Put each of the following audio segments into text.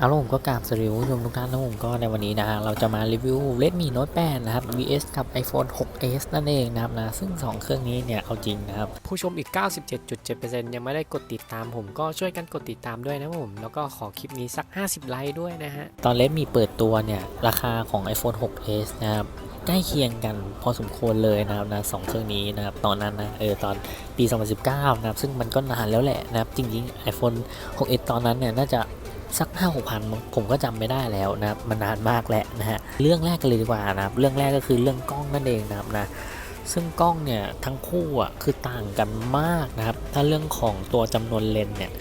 เอาละผมก็กราบสวัสดีคุณผู้ชมทุกท่านนะผมก็ในวันนี้นะฮะเราจะมารีวิว Redmi Note 8 นะครับ vs กับ iPhone 6s นั่นเองนะครับนะซึ่ง 2 เครื่องนี้เนี่ยเอาจริงนะครับ ผู้ชมอีก 97.7%ยังไม่ได้กดติดตามผมก็ช่วยกันกดติดตามด้วยนะผม แล้วก็ขอคลิปนี้สัก 50 ไลค์ด้วยนะฮะ ตอน Redmi เปิดตัวเนี่ย ราคาของ iPhone 6s นะครับใกล้เคียงกันพอสมควรเลยนะครับนะสองเครื่องนี้นะครับตอนนั้นนะเออตอนปี 2019 นะครับซึ่งมันก็นานแล้วแหละนะครับจริงๆ iPhone 6s ตอนนั้นเนี่ยน่าจะ สักห้าหกพันผมก็จำไม่ได้แล้วนะครับมันนานมากแล้วนะฮะเรื่องแรกกันเลยดีกว่านะครับเรื่องแรกก็คือเรื่องกล้องนั่นเองนะครับนะซึ่งกล้องเนี่ยทั้งคู่อะคือต่างกันมากนะครับ ถ้าเรื่องของตัวจำนวนเลนเนี่ย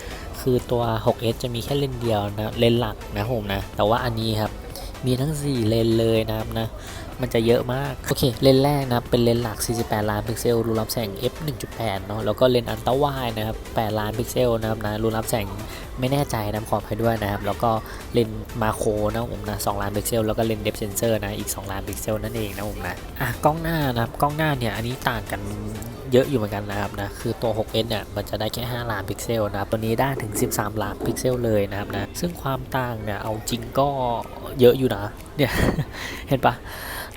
คือตัว 6s จะมีแค่เลนเดียวนะเลนหลักนะผมนะแต่ว่าอันนี้ครับ มีทั้ง 4 เลนเลยนะครับนะ มันจะเยอะมาก โอเค เลนแรกนะครับ เป็นเลนหลัก 48 ล้านพิกเซลรูรับแสง f 1.8 เนาะแล้วก็เลนอันตราวด์นะครับ 8 ล้านพิกเซลนะครับนะรูรับแสงไม่แน่ใจนะขอให้ด้วยนะครับ แล้วก็เลนมาโคนะผมนะ2ล้านพิกเซลแล้วก็เลนเดฟเซนเซอร์นะอีก 2 ล้านพิกเซลนั่นเองนะผมนะอะกล้องหน้านะครับกล้องหน้าเนี่ยอันนี้ต่างกัน เยอะอยู่เหมือนกันนะครับนะคือตัว 6s เนี่ยมันจะได้แค่ 5 ล้านพิกเซลนะครับตัวนี้ได้ถึง 13 ล้านพิกเซลเลยนะครับนะซึ่งความต่างเนี่ยเอาจริงก็เยอะอยู่นะเนี่ยเห็นปะ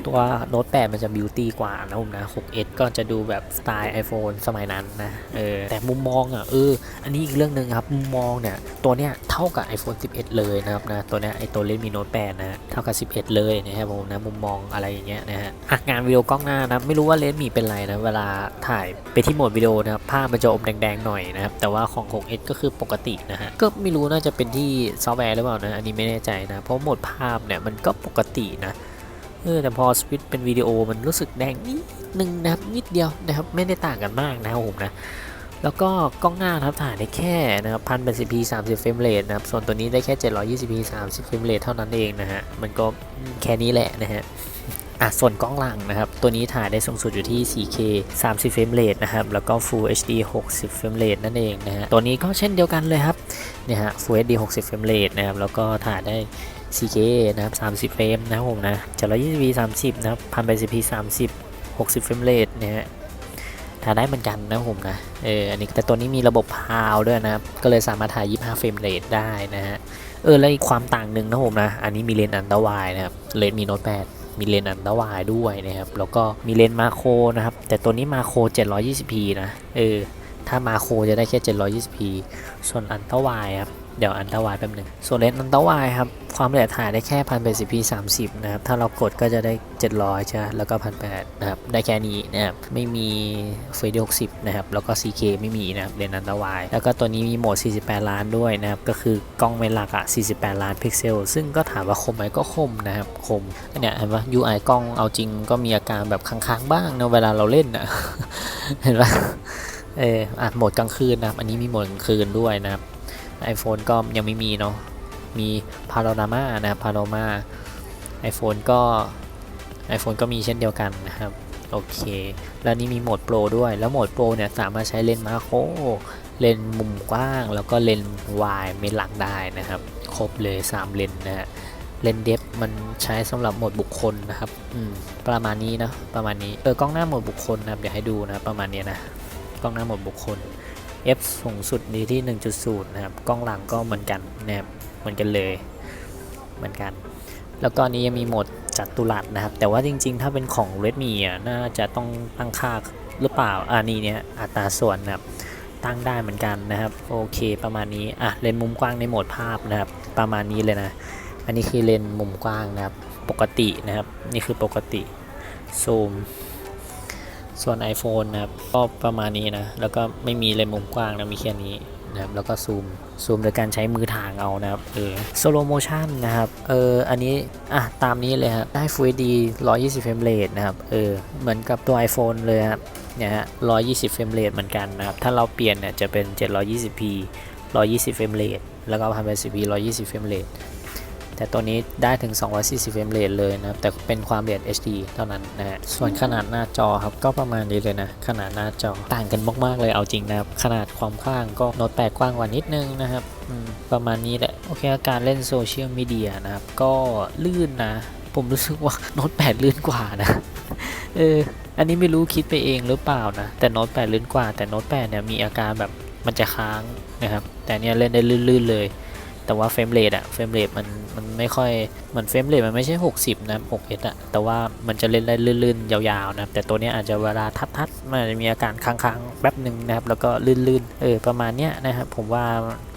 ตัวโน้ต8มันจะบิวตี้กว่านะผมนะ 6s ก็จะดูแบบสไตล์ iPhone สมัยนั้นนะ เออ แต่มุมมองอะ เออ อันนี้อีกเรื่องหนึ่งครับ มุมมองเนี่ย ตัวเนี้ยเท่ากับ iPhone 11 เลยนะครับนะ ตัวเนี้ยไอตัว Redmi Note 8นะ เท่ากับ 11 เลยนะครับผมนะ มุมมองอะไรอย่างเงี้ยนะฮะงานวิดีโอกล้องหน้านะ ไม่รู้ว่า Redmi เป็นไรนะ เวลาถ่ายไปที่โหมดวิดีโอนะครับ ภาพมันจะอมแดงๆหน่อยนะครับ แต่ว่าของ 6s ก็คือปกตินะฮะ ก็ไม่รู้น่าจะเป็นที่ซอฟต์แวร์หรือเปล่านะ อันนี้ไม่แน่ใจนะ เพราะโหมดภาพเนี่ยมันก็ปกตินะ เออแต่พอสวิตเป็นวิดีโอมันรู้สึกแดงนิดนึงนะครับนิดเดียวนะครับไม่ได้ต่างกันมากนะครับผมนะแล้วก็กล้องหน้านะครับถ่ายได้แค่นะครับพันเป็น 10p 30เฟรมเรทนะครับส่วนตัวนี้ได้แค่ 720p 30เฟรมเรทเท่านั้นเองนะฮะมันก็แค่นี้แหละนะฮะอะส่วนกล้องหลังนะครับ ตัวนี้ถ่ายได้สูงสุดอยู่ที่ 4K 30เฟรมเรทนะครับ แล้วก็ Full HD 60เฟรมเรทนั่นเองนะฮะ ตัวนี้ก็เช่นเดียวกันเลยครับ เนี่ยฮะ Full HD 60 เฟรมเรทนะครับ แล้วก็ถ่ายได้ 4K นะครับ 30 เฟรมนะครับผมนะ 720p 30 นะครับพันไป 10p 30 60 เฟรมเรทนะฮะถ่ายได้เหมือนกันนะผมนะ เออ อันนี้แต่ตัวนี้มีระบบพาวด้วยนะครับ ก็เลยสามารถถ่าย 25 เฟรมเรทได้นะฮะ เออ แล้วอีกความต่างหนึ่งนะผมนะ อันนี้มีเลนส์อันตราไวด์นะครับ เลนส์มีโน้ต8มีเลนส์อันตราไวด์ด้วยนะครับ แล้วก็มีเลนส์มาโครนะครับ แต่ตัวนี้มาโคร 720p นะ เออ ถ้ามาโคจะได้แค่ 720p ส่วนอันตราไวด์ครับ เดี๋ยวอันตราไวด์แป๊บหนึ่ง ส่วนเลนส์อันตราไวด์ครับ ความละเอียดถ่ายได้แค่พันเปสิพีสามสิบนะครับ ถ้าเรากดก็จะได้ 700 ใช่ไหมแล้วก็พันแปดนะครับ ได้แค่นี้นะครับ ไม่มีเฟรดีหกสิบนะครับ แล้วก็ 4K ไม่มีนะครับ เลนส์อันตราไวด์แล้วก็ตัวนี้มีโหมด 48 ล้านด้วยนะครับ ก็คือกล้องเมนหลักอะ48 ล้านพิกเซล ซึ่งก็ถามว่าคมไหมก็คมนะครับ คมอันเนี้ยเห็นปะ UI กล้อง เอาจริงก็มีอาการแบบค้างๆบ้างนะเวลาเราเล่นอะเห็นปะ เอออะโหมดกลางคืนนะครับ อันนี้มีโหมดกลางคืนด้วยนะครับ iPhone ก็ยังไม่มีเนาะ มีพาโ o รามานะครับพาโ o มา iPhone ก็ iPhone ก็มีเช่นเดียวกันนะครับ โอเค แล้วนี่มีโหมดโปรด้วย แล้วโหมดโปรเนี่ยสามารถใช้เลนส์มาโครเลนส์มุมกว้าง แล้วก็เลนส์วายเมนหลักได้นะครับ ครบเลย 3 เลนส์นะฮะ เลนส์เดฟมันใช้สำหรับโหมดบุคคลนะครับ อืม ประมาณนี้นะ ประมาณนี้ เออ กล้องหน้าโหมดบุคคลนะครับ เดี๋ยวให้ดูนะ ประมาณนี้นะ กล้องหน้าหมดบุคคล f สูงสุดดีที่ 1.0 นะครับ กล้องหลังก็เหมือนกันนะครับ เหมือนกันเลย เหมือนกัน แล้วก็นี้ยังมีโหมดจัตุรัสนะครับ แต่ว่าจริงๆ ถ้าเป็นของ Redmi อะน่าจะต้องตั้งค่าหรือเปล่า อ่านี่เนี่ยอัตราส่วนนะครับ ตั้งได้เหมือนกันนะครับ โอเค ประมาณนี้ อะ เลนมุมกว้างในโหมดภาพนะครับ ประมาณนี้เลยนะ อันนี้คือเลนมุมกว้างนะครับ ปกตินะครับ นี่คือปกติ ซูม ส่วน iPhone นะครับก็ประมาณนี้นะ แล้วก็ไม่มีเลนส์มุมกว้างนะ มีแค่นี้นะครับแล้วก็ซูมซูมโดยการใช้มือทางเอานะครับเออ slow motion นะครับเอออันนี้อะตามนี้เลยครับได้ Full HD 120เฟรมเรทนะครับเออเหมือนกับตัว iPhone เลยครับเนี่ยฮะ120เฟรมเรทเหมือนกันนะครับถ้าเราเปลี่ยนเนี่ยจะเป็น 720p 120เฟรมเรทแล้วก็ 1080p 120เฟรมเรท แต่ตัวนี้ได้ถึง 240 เฟรมเรทเลยนะครับแต่เป็นความละเอียด HD เท่านั้นนะฮะส่วนขนาดหน้าจอครับก็ประมาณนี้เลยนะขนาดหน้าจอต่างกันมากๆเลยเอาจริงนะครับขนาดความกว้างก็โน้ต8กว้างกว่านิดนึงนะครับประมาณนี้แหละโอเคการเล่นโซเชียลมีเดียนะครับก็ลื่นนะ ผมรู้สึกว่าโน้ต8ลื่นกว่านะเอออันนี้ไม่รู้คิดไปเองหรือเปล่านะ แต่โน้ต8ลื่นกว่าแต่โน้ต8เนี่ยมีอาการแบบมันจะค้างนะครับ แต่เนี่ยเล่นได้ลื่นๆเลย แต่ว่าเฟรมเรทอะเฟรมเรทมันมันไม่ค่อยเหมือนเฟรมเรทมันไม่ใช่ 60 นะ 6S อะแต่ว่ามันจะเล่นได้ลื่นๆ ยาวๆนะแต่ตัวนี้อาจจะเวลาทัดๆมันอาจจะมีอาการค้างๆแป๊บหนึ่งนะครับแล้วก็ลื่นๆเออประมาณเนี้ยนะครับผมว่า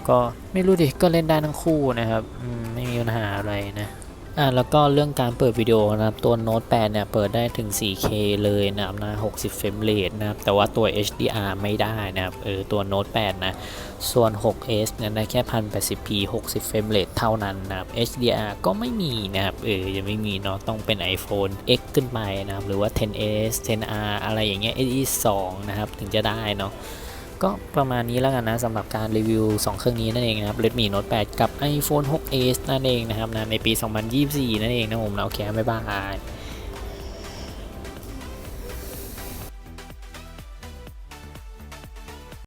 ก็ไม่รู้ดิก็เล่นได้ทั้งคู่นะครับไม่มีปัญหาอะไรนะ อ่าแล้วก็เรื่องการเปิดวิดีโอนะครับตัว Note 8เนี่ยเปิดได้ถึง 4K เลยนะครับนะ 60 เฟรมเรทนะครับแต่ว่าตัว HDR ไม่ได้นะครับเออตัว Note 8 นะ ส่วน 6S เนี่ยได้แค่ 1080p 60 เฟรมเรทเท่านั้นนะครับ HDR ก็ไม่มีนะครับเออยังไม่มีเนาะต้องเป็น iPhone X ขึ้นไปนะครับหรือว่า 10s 10R อะไรอย่างเงี้ย SE 2นะครับถึงจะได้เนาะ ก็ประมาณนี้แล้วกันนะสำหรับการรีวิว 2 เครื่องนี้นั่นเองนะครับ Redmi Note 8 กับ iPhone 6s นั่นเองนะครับนะในปี 2024 นั่นเองนะผมนะโอเคบ๊ายบาย